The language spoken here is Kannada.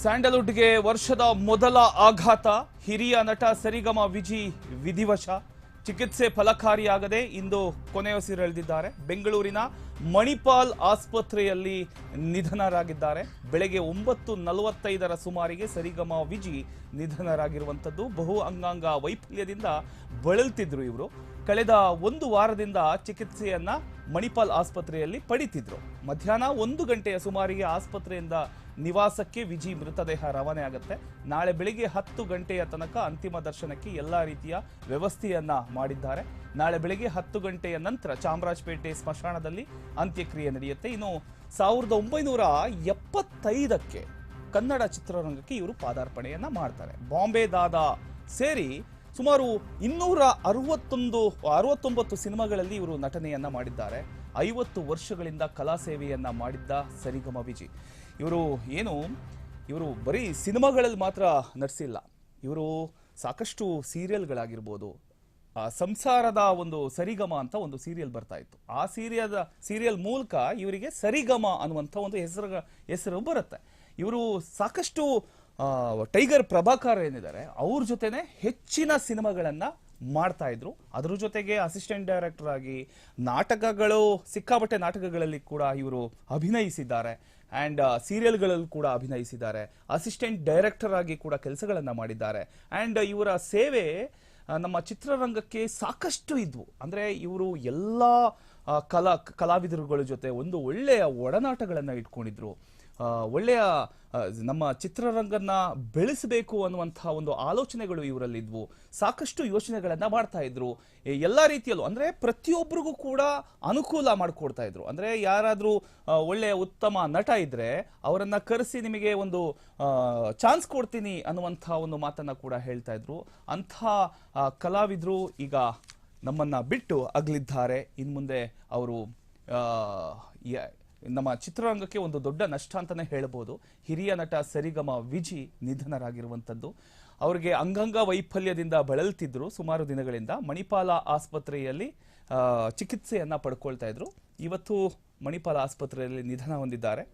ಸ್ಯಾಂಡಲ್ವುಡ್ಗೆ ವರ್ಷದ ಮೊದಲ ಆಘಾತ, ಹಿರಿಯ ನಟ ಸರಿಗಮ ವಿಜಿ ವಿಧಿವಶ. ಚಿಕಿತ್ಸೆ ಫಲಕಾರಿಯಾಗದೆ ಇಂದು ಕೊನೆಯುಸಿರೆಳೆದಿದ್ದಾರೆ ಬೆಂಗಳೂರಿನ ಮಣಿಪಾಲ್ ಆಸ್ಪತ್ರೆಯಲ್ಲಿ ನಿಧನರಾಗಿದ್ದಾರೆ. ಬೆಳಗ್ಗೆ ಒಂಬತ್ತು ನಲವತ್ತೈದರ ಸುಮಾರಿಗೆ ಸರಿಗಮ ವಿಜಿ ನಿಧನರಾಗಿರುವಂಥದ್ದು. ಬಹು ಅಂಗಾಂಗ ವೈಫಲ್ಯದಿಂದ ಬಳಲ್ತಿದ್ರು ಇವರು. ಕಳೆದ ಒಂದು ವಾರದಿಂದ ಚಿಕಿತ್ಸೆಯನ್ನ ಮಣಿಪಾಲ್ ಆಸ್ಪತ್ರೆಯಲ್ಲಿ ಪಡಿತಿದ್ರು. ಮಧ್ಯಾಹ್ನ ಒಂದು ಗಂಟೆಯ ಸುಮಾರಿಗೆ ಆಸ್ಪತ್ರೆಯಿಂದ ನಿವಾಸಕ್ಕೆ ವಿಜಿ ಮೃತದೇಹ ರವಾನೆ ಆಗುತ್ತೆ. ನಾಳೆ ಬೆಳಿಗ್ಗೆ ಹತ್ತು ಗಂಟೆಯ ತನಕ ಅಂತಿಮ ದರ್ಶನಕ್ಕೆ ಎಲ್ಲ ರೀತಿಯ ವ್ಯವಸ್ಥೆಯನ್ನ ಮಾಡಿದ್ದಾರೆ. ನಾಳೆ ಬೆಳಿಗ್ಗೆ ಹತ್ತು ಗಂಟೆಯ ನಂತರ ಚಾಮರಾಜಪೇಟೆ ಸ್ಮಶಾನದಲ್ಲಿ ಅಂತ್ಯಕ್ರಿಯೆ ನಡೆಯುತ್ತೆ. ಇನ್ನು ಸಾವಿರದ ಒಂಬೈನೂರ ಎಪ್ಪತ್ತೈದಕ್ಕೆ ಕನ್ನಡ ಚಿತ್ರರಂಗಕ್ಕೆ ಇವರು ಪಾದಾರ್ಪಣೆಯನ್ನ ಮಾಡ್ತಾರೆ. ಬಾಂಬೆ ದಾದಾ ಸೇರಿ ಸುಮಾರು ಇನ್ನೂರ ಅರವತ್ತೊಂದು, ಅರವತ್ತೊಂಬತ್ತು ಸಿನಿಮಾಗಳಲ್ಲಿ ಇವರು ನಟನೆಯನ್ನ ಮಾಡಿದ್ದಾರೆ. ಐವತ್ತು ವರ್ಷಗಳಿಂದ ಕಲಾ ಸೇವೆಯನ್ನ ಮಾಡಿದ್ದ ಸರಿಗಮ ವಿಜಿ. ಇವರು ಏನು, ಇವರು ಬರೀ ಸಿನಿಮಾಗಳಲ್ಲಿ ಮಾತ್ರ ನಟಿಸಿಲ್ಲ ಇವರು ಸಾಕಷ್ಟು ಸೀರಿಯಲ್ಗಳಾಗಿರ್ಬೋದು. ಸಂಸಾರದ ಒಂದು ಸರಿಗಮ ಅಂತ ಒಂದು ಸೀರಿಯಲ್ ಬರ್ತಾ ಇತ್ತು. ಆ ಸೀರಿಯಲ್ ಸೀರಿಯಲ್ ಮೂಲಕ ಇವರಿಗೆ ಸರಿಗಮ ಅನ್ನುವಂಥ ಒಂದು ಹೆಸರು ಹೆಸರು ಬರುತ್ತೆ. ಇವರು ಸಾಕಷ್ಟು ಟೈಗರ್ ಪ್ರಭಾಕರ್ ಏನಿದ್ದಾರೆ, ಅವ್ರ ಜೊತೆನೆ ಹೆಚ್ಚಿನ ಸಿನಿಮಾಗಳನ್ನ ಮಾಡ್ತಾ ಇದ್ರು. ಅದ್ರ ಜೊತೆಗೆ ಅಸಿಸ್ಟೆಂಟ್ ಡೈರೆಕ್ಟರ್ ಆಗಿ ನಾಟಕಗಳು, ಸಿಕ್ಕಾಪಟ್ಟೆ ನಾಟಕಗಳಲ್ಲಿ ಕೂಡ ಇವರು ಅಭಿನಯಿಸಿದ್ದಾರೆ. ಅಂಡ್ ಸೀರಿಯಲ್ಗಳಲ್ಲಿ ಕೂಡ ಅಭಿನಯಿಸಿದ್ದಾರೆ. ಅಸಿಸ್ಟೆಂಟ್ ಡೈರೆಕ್ಟರ್ ಆಗಿ ಕೂಡ ಕೆಲಸಗಳನ್ನ ಮಾಡಿದ್ದಾರೆ. ಅಂಡ್ ಇವರ ಸೇವೆ ನಮ್ಮ ಚಿತ್ರರಂಗಕ್ಕೆ ಸಾಕಷ್ಟು ಇದ್ವು. ಅಂದ್ರೆ ಇವರು ಎಲ್ಲ ಕಲಾ, ಕಲಾವಿದರುಗಳ ಜೊತೆ ಒಂದು ಒಳ್ಳೆಯ ಒಡನಾಟಗಳನ್ನ ಇಟ್ಕೊಂಡಿದ್ರು. ಒಳ್ಳೆಯ ನಮ್ಮ ಚಿತ್ರರಂಗನ್ನ ಬೆಳೆಸಬೇಕು ಅನ್ನುವಂತಹ ಒಂದು ಆಲೋಚನೆಗಳು ಇವರಲ್ಲಿದ್ವು. ಸಾಕಷ್ಟು ಯೋಚನೆಗಳನ್ನ ಮಾಡ್ತಾ ಇದ್ರು. ಎಲ್ಲ ರೀತಿಯಲ್ಲೂ, ಅಂದ್ರೆ ಪ್ರತಿಯೊಬ್ಬರಿಗೂ ಕೂಡ ಅನುಕೂಲ ಮಾಡಿಕೊಡ್ತಾ ಇದ್ರು. ಅಂದ್ರೆ ಯಾರಾದ್ರೂ ಒಳ್ಳೆಯ ಉತ್ತಮ ನಟ ಇದ್ರೆ ಅವರನ್ನ ಕರೆಸಿ ನಿಮಗೆ ಒಂದು ಚಾನ್ಸ್ ಕೊಡ್ತೀನಿ ಅನ್ನುವಂಥ ಒಂದು ಮಾತನ್ನ ಕೂಡ ಹೇಳ್ತಾ ಇದ್ರು. ಅಂಥ ಕಲಾವಿದ್ರು ಈಗ ನಮ್ಮನ್ನ ಬಿಟ್ಟು ಅಗಲಿದ್ದಾರೆ. ಇನ್ಮುಂದೆ ಅವರು ನಮ್ಮ ಚಿತ್ರರಂಗಕ್ಕೆ ಒಂದು ದೊಡ್ಡ ನಷ್ಟ ಅಂತಾನೆ ಹೇಳ್ಬೋದು ಹಿರಿಯ ನಟ ಸರಿಗಮ ವಿಜಿ ನಿಧನರಾಗಿರುವಂಥದ್ದು. ಅವರಿಗೆ ಅಂಗಾಂಗ ವೈಫಲ್ಯದಿಂದ ಬಳಲ್ತಿದ್ರು ಸುಮಾರು ದಿನಗಳಿಂದ. ಮಣಿಪಾಲ ಆಸ್ಪತ್ರೆಯಲ್ಲಿ ಚಿಕಿತ್ಸೆಯನ್ನ ಪಡ್ಕೊಳ್ತಾ ಇದ್ರು. ಇವತ್ತು ಮಣಿಪಾಲ ಆಸ್ಪತ್ರೆಯಲ್ಲಿ ನಿಧನ ಹೊಂದಿದ್ದಾರೆ.